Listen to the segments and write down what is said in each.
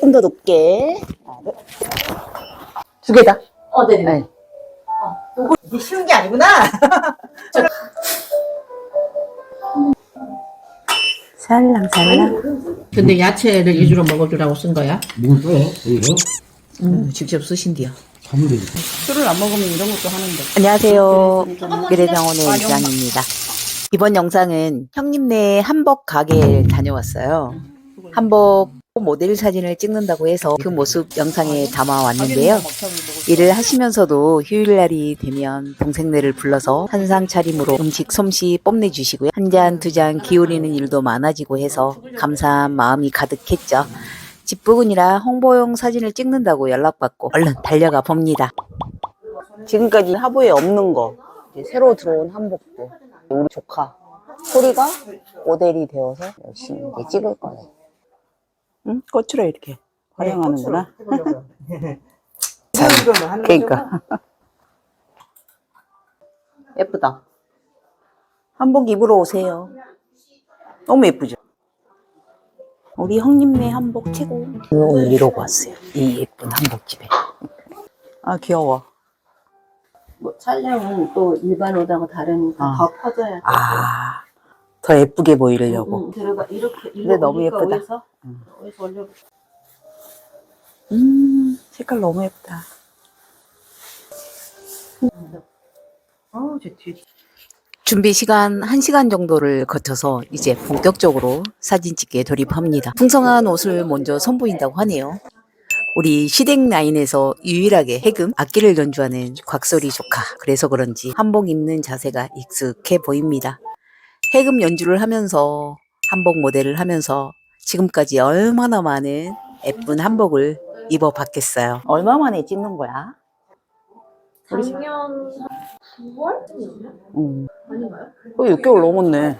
조금 더 높게. 두 개다. 어, 네네. 네. 이게 쉬운 게 아니구나. 살랑살랑. 근데 야채를 위주로 먹어주라고 쓴 거야? 뭘 써요? 여기서? 음, 직접 쓰신디요. 되지. 술을 안 먹으면 이런 것도 하는데. 안녕하세요. 미래병원의 이장입니다. 이번 영상은 형님네 한복 가게에 다녀왔어요. 한복 모델 사진을 찍는다고 해서 그 모습 영상에 담아왔는데요. 일을 하시면서도 휴일날이 되면 동생네를 불러서 한상 차림으로 음식 솜씨 뽐내주시고요. 한 잔, 두 잔 기울이는 일도 많아지고 해서 감사한 마음이 가득했죠. 집 부근이라 홍보용 사진을 찍는다고 연락받고 얼른 달려가 봅니다. 지금까지 하부에 없는 거, 이제 새로 들어온 한복도 우리 조카 소리가 모델이 되어서 열심히 이제 찍을 거예요. 응? 꽃으로 이렇게 활용하는구나. 그러니까 예쁘다. 한복 입으러 오세요. 너무 예쁘죠? 우리 형님네 한복 최고. 오늘 이러고 왔어요. 이 예쁜 한복집에. 아 귀여워. 뭐 촬영은 또 일반 옷하고 다르니까 아. 더 퍼져야 돼. 아, 더 예쁘게 보이려고. 응, 들어가 이렇게 근데 너무 예쁘다. 어디서 응. 올려? 음, 색깔 너무 예쁘다. 어, 저 뒤에. 준비 시간 1시간 정도를 거쳐서 이제 본격적으로 사진 찍기에 돌입합니다. 풍성한 옷을 먼저 선보인다고 하네요. 우리 시댁 라인에서 유일하게 해금 악기를 연주하는 곽소리 조카. 그래서 그런지 한복 입는 자세가 익숙해 보입니다. 해금 연주를 하면서 한복 모델을 하면서 지금까지 얼마나 많은 예쁜 한복을 입어봤겠어요. 얼마 만에 찍는 거야? 작년 9월쯤이었나? 음, 아닌가요? 거의 6개월 넘었네.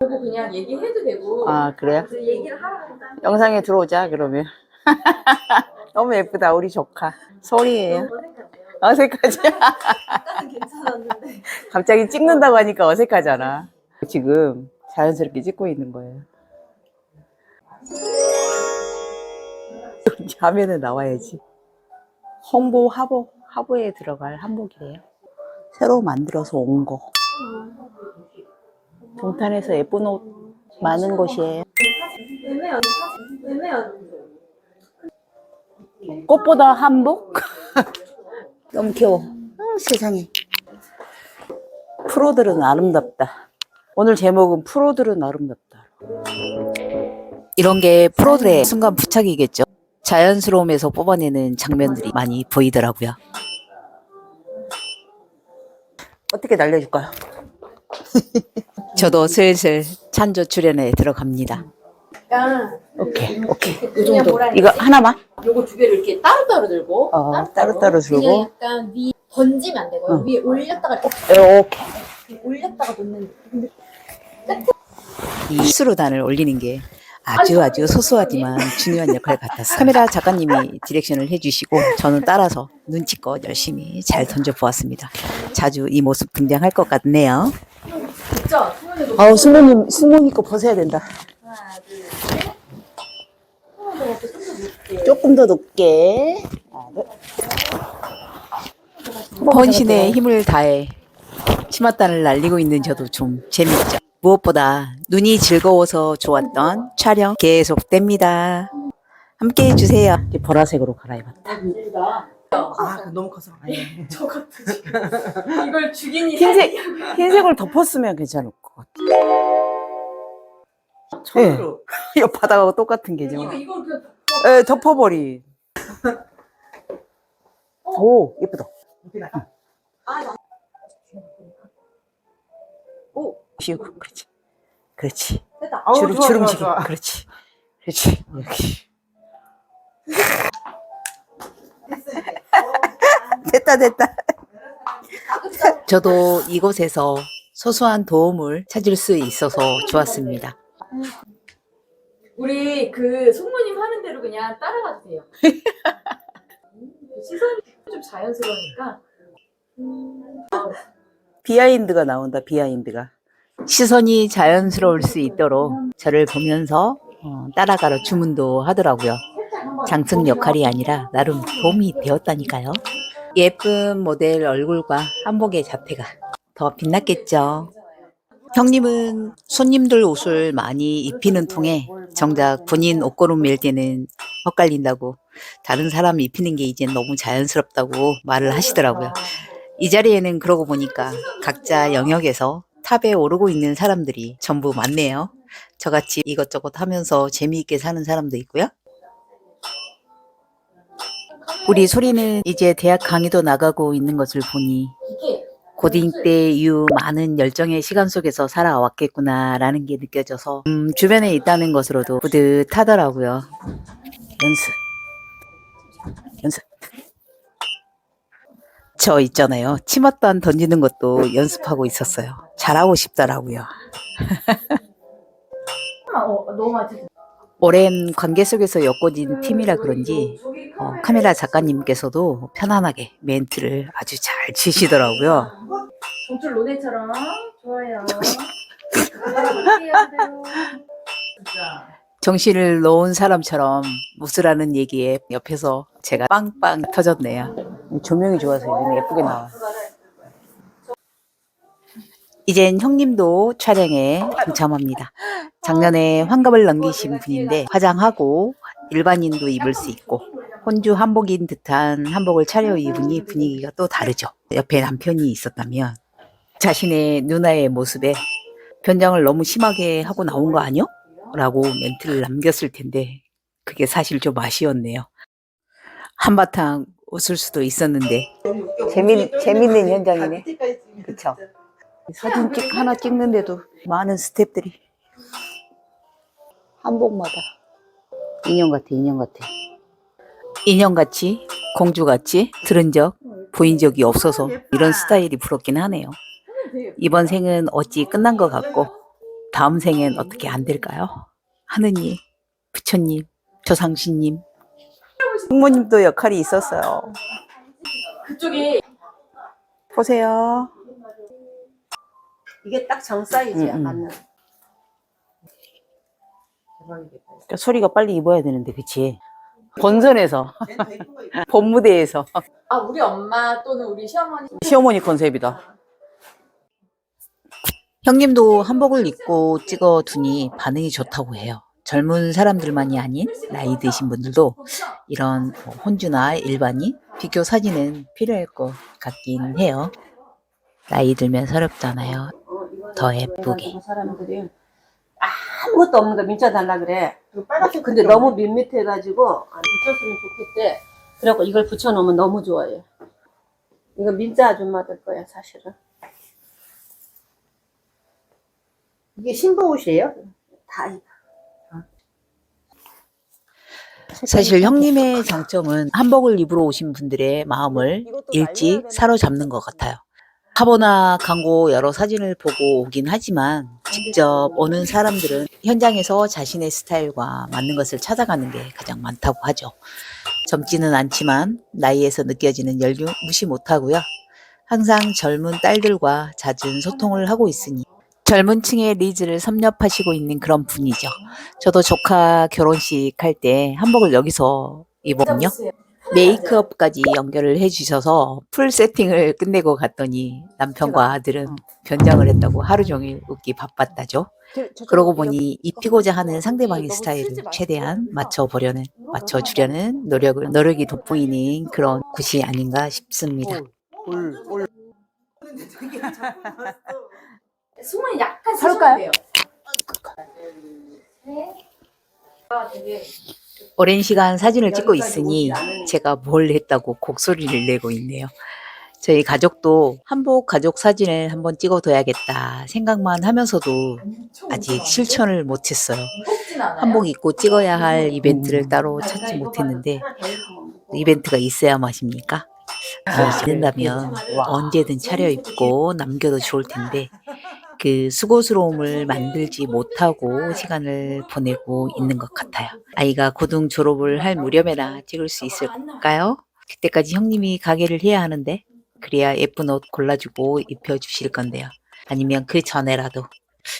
그냥 얘기해도 되고 아, 그래요? 얘기를 하라고 딱 영상에 들어오자 그러면 너무 예쁘다 우리 조카 소리예요. 어색하지 괜찮았는데. 갑자기 찍는다고 하니까 어색하잖아. 지금 자연스럽게 찍고 있는 거예요. 화면에 나와야지. 홍보 화보 화보에 들어갈 한복이래요. 새로 만들어서 온 거. 동탄에서 예쁜 옷 많은 곳이에요. 꽃보다 한복? 너무 귀여워. 아, 세상에. 프로들은 아름답다. 오늘 제목은 프로들은 아름답다. 이런 게 프로들의 순간 부착이겠죠. 자연스러움에서 뽑아내는 장면들이 많이 보이더라고요. 어떻게 날려줄까요? 저도 슬슬 찬조 출연에 들어갑니다. 약간 오케이, 오케이. 그냥 뭐라 이거 하나만? 요거 두 개를 이렇게 따로따로 들고 어, 따로따로 들고. 그냥 약간 위 던지면 안 되고요 어. 위에 올렸다가 이렇게 이렇게. 올렸다가 놓는 근데 이 수로단을 올리는 게 아주 아주 소소하지만 중요한 역할 같았어요. 카메라 작가님이 디렉션을 해주시고 저는 따라서 눈치껏 열심히 잘 던져보았습니다. 자주 이 모습 등장할 것 같네요. 진짜 아우 승모님 승모님 거 벗어야 된다. 하나 둘셋 하나 더 손도 높게 조금 더 높게. 헌신의 힘을 다해 치맛단을 날리고 있는 저도 좀 재밌죠. 무엇보다 눈이 즐거워서 좋았던 촬영 계속됩니다. 함께 해주세요. 보라색으로 갈아입었다. 아, 그거 너무 커서. 아니. 저 같아 지금 이걸 죽이니 흰색 흰색을 덮었으면 괜찮을 것 같아. 처음으로. 이 바닥하고 똑같은 게죠. 이거 이걸 그냥 에 덮어버리. 오 예쁘다. 오 쉬고 그렇지. 그렇지. 됐다 아우, 주름 좋아, 좋아, 주름지기. 좋아. 그렇지. 그렇지. 이렇게. 됐다 됐다. 저도 이곳에서 소소한 도움을 찾을 수 있어서 좋았습니다. 우리 그 송모님 하는 대로 그냥 따라가도 돼요. 시선이 좀 자연스러우니까. 비하인드가 나온다. 비하인드가. 시선이 자연스러울 수 있도록 저를 보면서 어, 따라가러 주문도 하더라고요. 장승 역할이 아니라 나름 도움이 되었다니까요. 예쁜 모델 얼굴과 한복의 자태가 더 빛났겠죠. 형님은 손님들 옷을 많이 입히는 통에 정작 본인 옷걸음 멜 때는 헛갈린다고 다른 사람 입히는 게 이제 너무 자연스럽다고 말을 하시더라고요. 이 자리에는 그러고 보니까 각자 영역에서 탑에 오르고 있는 사람들이 전부 많네요. 저같이 이것저것 하면서 재미있게 사는 사람도 있고요. 우리 소리는 이제 대학 강의도 나가고 있는 것을 보니 고딩 때 이후 많은 열정의 시간 속에서 살아왔겠구나라는 게 느껴져서 음, 주변에 있다는 것으로도 뿌듯하더라고요. 연습. 연습. 저 있잖아요. 치맛단 던지는 것도 연습하고 있었어요. 잘하고 싶더라고요. 어, 너무 많이 오랜 관계 속에서 엮어진 팀이라 그런지 어, 카메라 작가님께서도 편안하게 멘트를 아주 잘 치시더라고요. 정줄 로네처럼 좋아요. 정신을 놓은 사람처럼 웃으라는 얘기에 옆에서 제가 빵빵 터졌네요. 조명이 좋아서 요즘 예쁘게 나와. 이젠 형님도 촬영에 동참합니다. 작년에 환갑을 넘기신 분인데 화장하고 일반인도 입을 수 있고 혼주 한복인 듯한 한복을 차려 입으니 분위기가 또 다르죠. 옆에 남편이 있었다면 자신의 누나의 모습에 변장을 너무 심하게 하고 나온 거 아니요? 라고 멘트를 남겼을 텐데 그게 사실 좀 아쉬웠네요. 한바탕 웃을 수도 있었는데 재미, 재밌는 현장이네. 그쵸? 사진 찍 하나 찍는데도 많은 스탭들이 한복마다 인형 같아 인형 같아 인형같이 공주같이 들은 적 보인 적이 없어서 이런 스타일이 부럽긴 하네요. 이번 생은 어찌 끝난 것 같고 다음 생엔 어떻게 안 될까요? 하느님, 부처님, 조상신님, 부모님도 역할이 있었어요. 그쪽이 보세요. 이게 딱 정 사이즈야, 음, 음. 맞는. 그러니까 소리가 빨리 입어야 되는데, 그치? 본선에서, 본무대에서. 아 우리 엄마 또는 우리 시어머니 시어머니 컨셉이다. 형님도 한복을 입고 찍어두니 반응이 좋다고 해요. 젊은 사람들만이 아닌 나이 드신 분들도 이런 뭐 혼주나 일반인 비교 사진은 필요할 것 같긴 해요. 나이 들면 서럽잖아요. 더 예쁘게. 사람들이 아무것도 없는 거 민자 달라 그래. 빨간색 근데 너무 밋밋해가지고 안 붙였으면 좋겠대. 그래갖고 이걸 붙여놓으면 너무 좋아요. 이거 민자 아줌마들 거야, 사실은. 이게 신부 옷이에요? 다 입어. 사실 형님의 장점은 한복을 입으러 오신 분들의 마음을 일찍 사로잡는 것 같아요. 화보나 광고 여러 사진을 보고 오긴 하지만 직접 오는 사람들은 현장에서 자신의 스타일과 맞는 것을 찾아가는 게 가장 많다고 하죠. 젊지는 않지만 나이에서 느껴지는 연륜 무시 못하고요. 항상 젊은 딸들과 잦은 소통을 하고 있으니 젊은 층의 리즈를 섭렵하시고 있는 그런 분이죠. 저도 조카 결혼식 할 때 한복을 여기서 입었거든요. 메이크업까지 연결을 해주셔서 풀 세팅을 끝내고 갔더니 남편과 아들은 변장을 했다고 하루 종일 웃기 바빴다죠. 그러고 보니 입히고자 하는 상대방의 스타일을 최대한 맞춰보려는, 맞춰주려는 노력을, 노력이 돋보이는 그런 굿이 아닌가 싶습니다. 숨은 약간? 쓰셔도 돼요. 아, 오랜 시간 사진을 찍고 있으니 제가 뭘 했다고 곡소리를 내고 있네요. 저희 가족도 한복 가족 사진을 한번 찍어둬야겠다 생각만 하면서도 아직 실천을 못했어요. 한복 입고 찍어야 할 이벤트를 따로 찾지 못했는데 이벤트가 있어야 맛입니까? 아, 된다면 언제든 차려입고 남겨도 좋을 텐데 그 수고스러움을 만들지 못하고 시간을 보내고 있는 것 같아요. 아이가 고등 졸업을 할 무렵에나 찍을 수 있을까요? 그때까지 형님이 가게를 해야 하는데 그래야 예쁜 옷 골라주고 입혀주실 건데요. 아니면 그 전에라도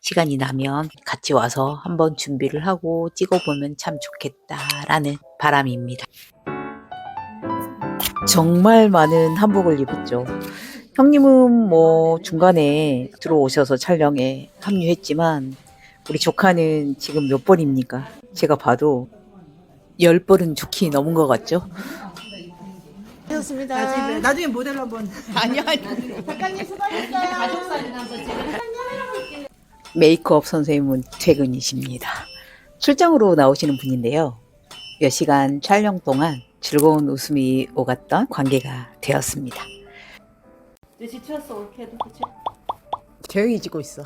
시간이 나면 같이 와서 한번 준비를 하고 찍어보면 참 좋겠다라는 바람입니다. 정말 많은 한복을 입었죠. 형님은 뭐 중간에 들어오셔서 촬영에 합류했지만 우리 조카는 지금 몇 벌입니까? 제가 봐도 열 벌은 좋게 넘은 것 같죠? 나중에, 나중에 모델 한번. 아니요, 아니요. 메이크업 선생님은 퇴근이십니다. 출장으로 나오시는 분인데요. 몇 시간 촬영 동안 즐거운 웃음이 오갔던 관계가 되었습니다. 이제 지쳤어 올케도 그치? 조용히 찍고 있어.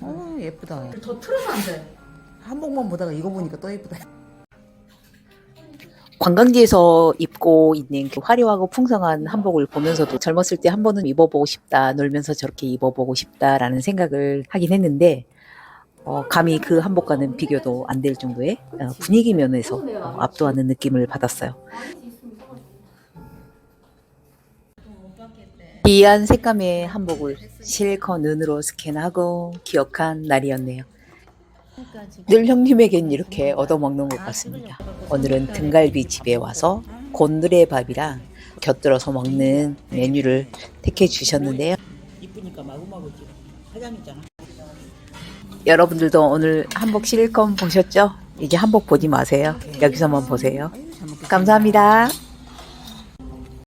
어, 예쁘다. 더 틀어서 안 돼. 한복만 보다가 이거 보니까 또 예쁘다. 관광지에서 입고 있는 그 화려하고 풍성한 한복을 보면서도 젊었을 때 한 번은 입어보고 싶다, 놀면서 저렇게 입어보고 싶다라는 생각을 하긴 했는데, 어, 감히 그 한복과는 비교도 안 될 정도의 어, 분위기 면에서 어, 압도하는 느낌을 받았어요. 귀한 색감의 한복을 실컷 눈으로 스캔하고 기억한 날이었네요. 늘 형님에겐 이렇게 얻어먹는 것 같습니다. 오늘은 등갈비 집에 와서 곤드레 밥이랑 곁들여서 먹는 메뉴를 택해 주셨는데요. 여러분들도 오늘 한복 실컷 보셨죠? 이제 한복 보지 마세요. 여기서만 보세요. 감사합니다.